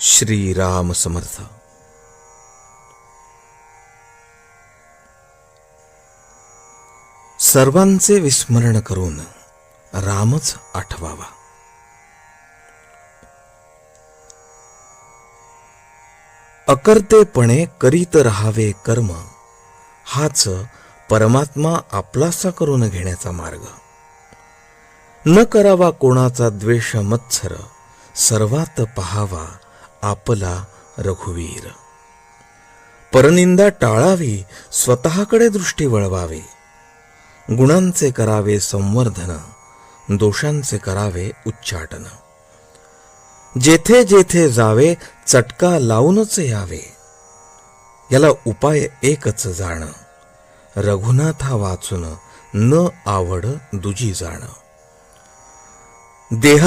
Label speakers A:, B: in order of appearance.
A: श्रीराम समर्थ। सर्वांचे विस्मरण करून रामच आठवावा। अकर्तेपणे करीत राहावे कर्म हाच परमात्मा आपलासा करून घेण्याचा मार्ग। न करावा कोणाचा द्वेष मत्सर सर्वात पहावा आपला रघुवीर. परनिंदा टाळावी स्वतःकडे दृष्टी वळवावी. गुणांचे करावे संवर्धन दोषांचे करावे उच्चाटन. जेथे जेथे जावे चटका लावूनच यावे. याला उपाय एकच जाण रघुनाथा वाचून न आवड दुजी जाण. देहा